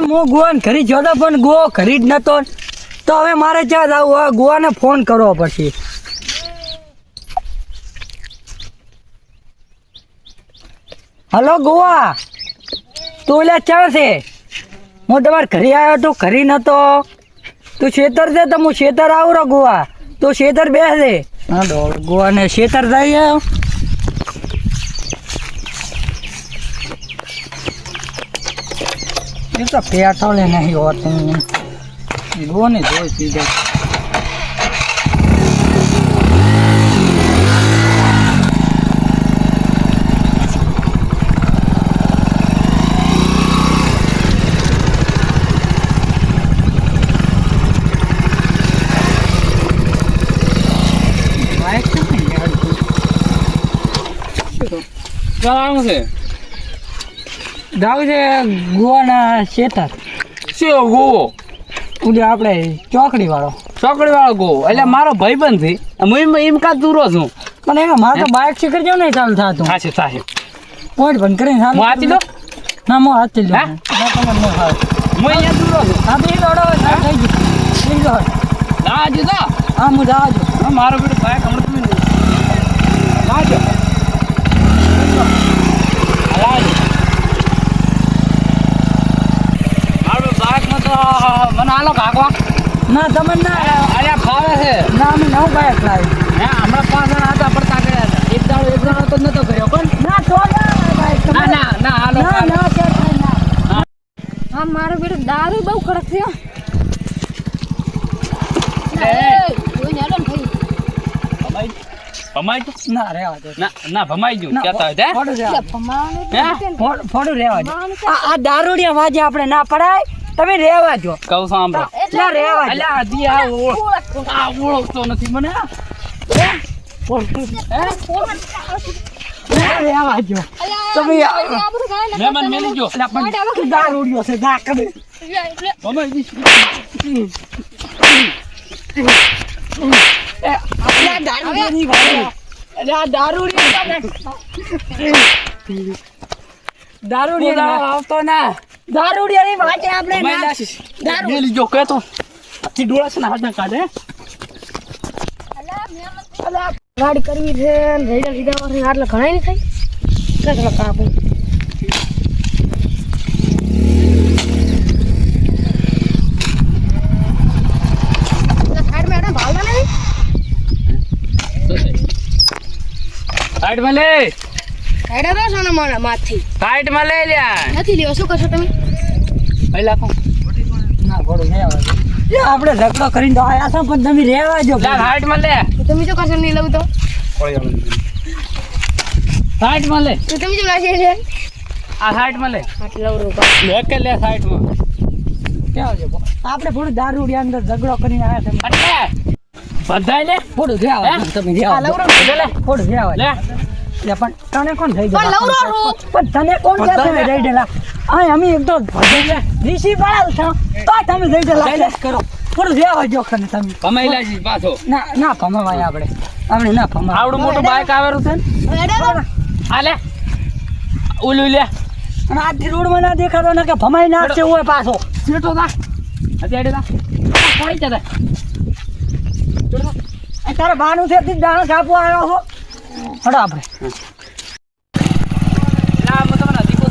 હું ગોવાને ઘરી જોતો પણ ગો ઘરી જ નતો. તો હવે મારે જ્યાં જવું હવે ગોવાને ફોન કરવો પછી હલો, ગોવા. તું એટલે ચાલ છે? હું તમારે ઘરે આવ્યો તું ઘરી નતો. તું શેતર છે તો હું શેતર આવું ગોવા. તું શેતર બેસે. ગોવાને શેતર થઈ આવ્યો એ તો પેટ્રોલ એ નહીં હોતું ગો ને. જોઈ પીધે. જવાનું છે. જાવ છે ગોવાના શેતર શું ગોવો? ઉડે આપણે ચોકડી વાળો ચોકડી વાળો ગોવો. એટલે મારો ભાઈબંધ છે. હું એમ કા દૂરો છું. પણ એમાં મારે તો બાઇક શીખર જેવું નહીં ચાલુ થતું. હા છે સાહેબ પોઈન્ટ બંધ કરીને ચાલુ હું આતી દો ના હું હાથી લો હા? ના ન ફાવે. હું અહીંયા દૂરો છું. હા બી દોડો ના થઈ ગયું. દોડ. ના જો હા હું જાજો મારો બેટો બાઇક હમણાં તમે લાજો મારું બાઈકમાં તો મને કાકવા ના તમે ના અલ્યા ફાવે છે. ના અમે નવું બાઇક લાવી હે હમણાં પાંચ જણા હતા પડતા ગયા હતા. એક દાડો એક દાડો તો નતો કર્યો પણ ના તો ના ના ના ના હાલો ના ના કે ના હા. મારો બેટો દારૂ બહુ કડક થયો. ને ભમાઈ ગયું? દે. ભમાઈ ગયું કહેતા હોય ફોડું દે. આ આ દારૂડિયા વાજે આપણે ના પડાય. તમે રેવા દો. કહું સાંભળો. રહેવા દો. અલ્યા હજી આ ઓળ- આ ઓળખતો નથી મને. તમે મહેમાન મેલી અલા પણ દારૂડિયો છે દા કરે. ભમાઈ ગયું. એ, આપણે આ દારૂડિયાની વાજે. અલા આ દારૂડિયા દારૂડિયા આવતો ના. દારૂડિયાની વાજે આપણે ના લાશીશ. મેલી ગયો કહેતો હાથી ડોળા છે ને હાથ ના કાઢે ગાડી કરવી છે રેડા લીધા પછી આટલા ઘણા નહીં થાય? કેટલા કાપું સાઈડમાં એના ભાવના સાઈડમાં લે. સાઈડ તો સોના માં લઈ લ્યા નથી લેવો શું કરશો તમે? ના. આપણે ઝઘડો કરીને તો આયા છો પણ તમે રહેવા દો લે માં લે. તમે જો કરશો નહીં લઉં તો? સાઈડમાં લે. તો તમે જો છે? આ સાઈડમાં લે. આટલા લઉં કે લે સાઈડમાં? આપણે થોડું દારૂડિયા અંદર ઝઘડો કરીને આવ્યા છે. બધાય લે થોડું દો, તમે દો. થોડું દો. લે પણ તને કોણ થઈ ગયો? લવરો છું. પણ તને કોણ પણ તમે જઈ ડેલા આ અમે એક તો ઋષિ પડાવ છો. તો તમે જઈ કરો. થોડું રહેવા દો ખને તમે. કમાઈ લાશી પાછો. ના ના ભમાવાય આપણે. આપણે ના ભમાવાય. આવડું મોટું બાઈક આવેલું છે ને? હેડો આ લે. ઓલું લે. અને આજથી રોડમાં ના દેખાતો ને કે ભમાઈ નાખશે હોય પાછો. સીટો ના અત્યારે ના કોઈ જતા આ તારે બાનું છે તે કાપવા આવ્યો છો હડો આપણે.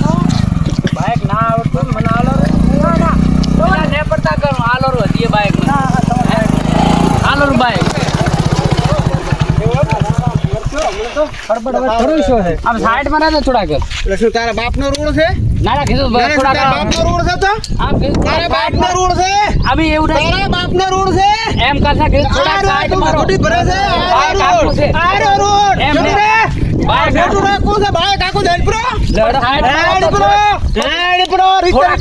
છું બાઈક ના આવડતું મને પડતા કર બાઈક બાઈક. તારા રોડ છે? કીધું તારા તારા રોડ છે તો? તારા રોડ છે? અભી એવું નહીં. બાપ નો રોડ છે? એમ કરતા કીધું થોડા સાઈડ ભરે છે. આ બાઈક આપણું છે. રોડ આ રહ્યો રોડ એમ જતું ને. રે બાઈક જતું રાખવું છે બાઈક આખું જઈને pro side head pro head રીત